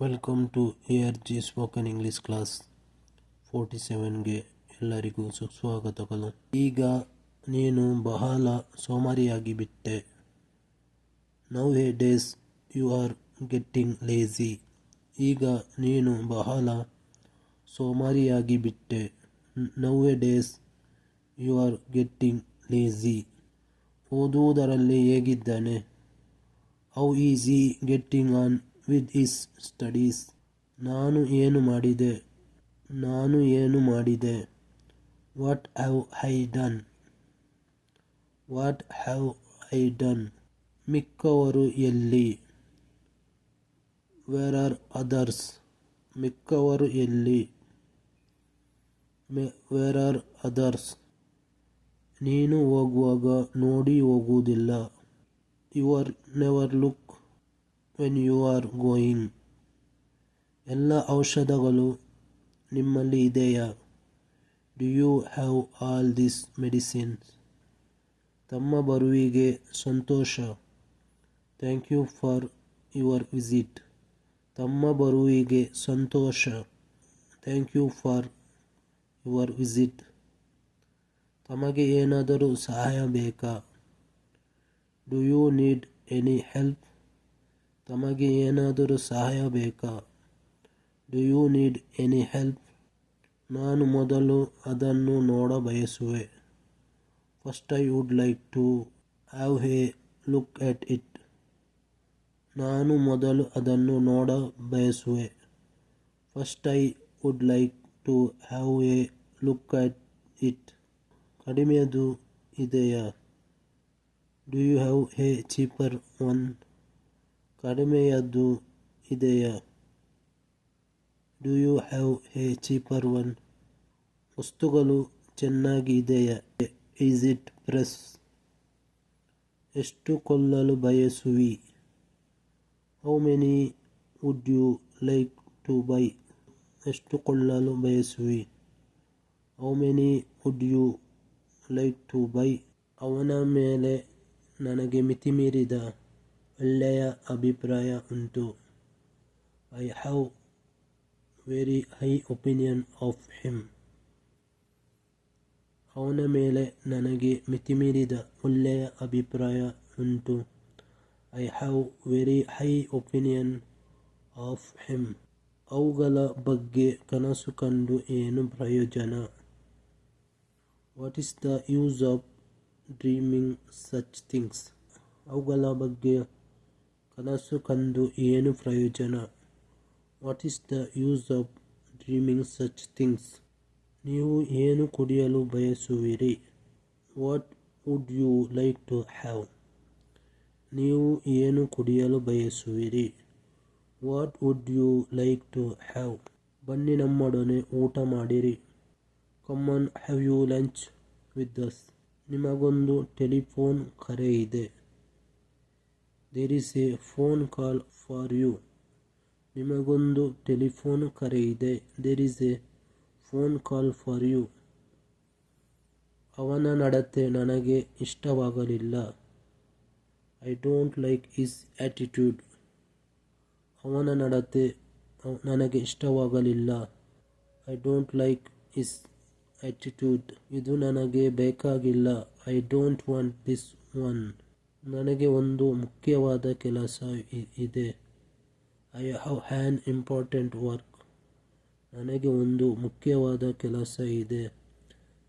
Welcome to A R G spoken English class forty ಸೆವೆನ್ಗೆ ಎಲ್ಲರಿಗೂ ಸುಸ್ವಾಗತಗಳು ಈಗ ನೀನು ಬಹಳ ಸೋಮಾರಿಯಾಗಿ ಬಿಟ್ಟೆ. Nowadays you are getting lazy ಈಗ ನೀನು ಬಹಳ ಸೋಮಾರಿಯಾಗಿ ಬಿಟ್ಟೆ. Nowadays you are getting lazy ಓದುವುದರಲ್ಲಿ ಹೇಗಿದ್ದಾನೆ? How is getting on with his studies ನಾನು ಏನು ಮಾಡಿದೆ? ನಾನು ಏನು ಮಾಡಿದೆ? What have I done what have I done ಮಿಕ್ಕವರು ಎಲ್ಲಿ? ವೇರ್ ಆರ್ ಅದರ್ಸ್ ಮಿಕ್ಕವರು ಎಲ್ಲಿ? ವೇರ್ ಆರ್ ಅದರ್ಸ್ ನೀನು ಹೋಗುವಾಗ ನೋಡಿ ಹೋಗುವುದಿಲ್ಲ. You're never look when you are going ಎಲ್ಲ ಔಷಧಗಳು ನಿಮ್ಮಲ್ಲಿ ಇದೆಯಾ? Do you have all this medicines ತಮ್ಮ ಬರುವಿಗೆ ಸಂತೋಷ. Thank you for your visit ತಮ್ಮ ಬರುವಿಗೆ ಸಂತೋಷ. Thank you for your visit ತಮಗೆ ಏನಾದರೂ ಸಹಾಯ ಬೇಕಾ? Do you need any help ತಮಗೆ ಏನಾದರೂ ಸಹಾಯ ಬೇಕಾ? Do you need any help ನಾನು ಮೊದಲು ಅದನ್ನು ನೋಡ ಬಯಸುವೆ. First I would like to have a look at it ನಾನು ಮೊದಲು ಅದನ್ನು ನೋಡ ಬಯಸುವೆ. First I would like to have a look at it ಕಡಿಮೆಯದು ಇದೆಯಾ? Do you have a cheaper one ಕಡಿಮೆಯದ್ದು ಇದೆಯಾ? Do you have a cheaper one ವಸ್ತುಗಳು ಚೆನ್ನಾಗಿ ಇದೆಯಾ? Is it fresh ಎಷ್ಟು ಕೊಲ್ಲಲು ಬಯಸುವಿ? How many would you like to buy ಎಷ್ಟು ಕೊಳ್ಳಲು ಬಯಸುವಿ? How many would you like to buy ಅವನ ಮೇಲೆ ನನಗೆ ಮಿತಿಮೀರಿದ. ಒಳ್ಳೆಯ ಅಭಿಪ್ರಾಯ ಉಂಟು. I have very high opinion of him ಅವನ ಮೇಲೆ ನನಗೆ ಮಿತಿಮೀರಿದ ಒಳ್ಳೆಯ ಅಭಿಪ್ರಾಯ ಉಂಟು. I have very high opinion of him ಅವುಗಳ ಬಗ್ಗೆ ಕನಸು ಕಂಡು ಏನು ಪ್ರಯೋಜನ? What is the use of dreaming such things ಅವುಗಳ ಬಗ್ಗೆ ಕನಸು ಕಂದು ಏನು ಪ್ರಯೋಜನ? What is the use of dreaming such things ನೀವು ಏನು ಕುಡಿಯಲು ಬಯಸುವಿರಿ? What would you like to have ನೀವು ಏನು ಕುಡಿಯಲು ಬಯಸುವಿರಿ? What would you like to have ಬನ್ನಿ ನಮ್ಮೊಡನೆ ಊಟ ಮಾಡಿರಿ. Come on have you lunch with us ನಿಮಗೊಂದು ಟೆಲಿಫೋನ್ ಕರೆ ಇದೆ. There is a phone call for you ನಿಮಗೊಂದು ಟೆಲಿಫೋನ್ ಕರೆ ಇದೆ there is a phone call for you ಅವನ ನಡತೆ ನನಗೆ ಇಷ್ಟವಾಗಲಿಲ್ಲ. I don't like his attitude ಅವನ ನಡತೆ ನನಗೆ ಇಷ್ಟವಾಗಲಿಲ್ಲ. I don't like his attitude ಇದು ನನಗೆ ಬೇಕಾಗಿಲ್ಲ. I don't want this one ನನಗೆ ಒಂದು ಮುಖ್ಯವಾದ ಕೆಲಸ ಇದೆ. I have an important work ನನಗೆ ಒಂದು ಮುಖ್ಯವಾದ ಕೆಲಸ ಇದೆ.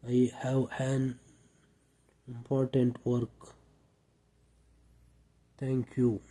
I have an important work thank you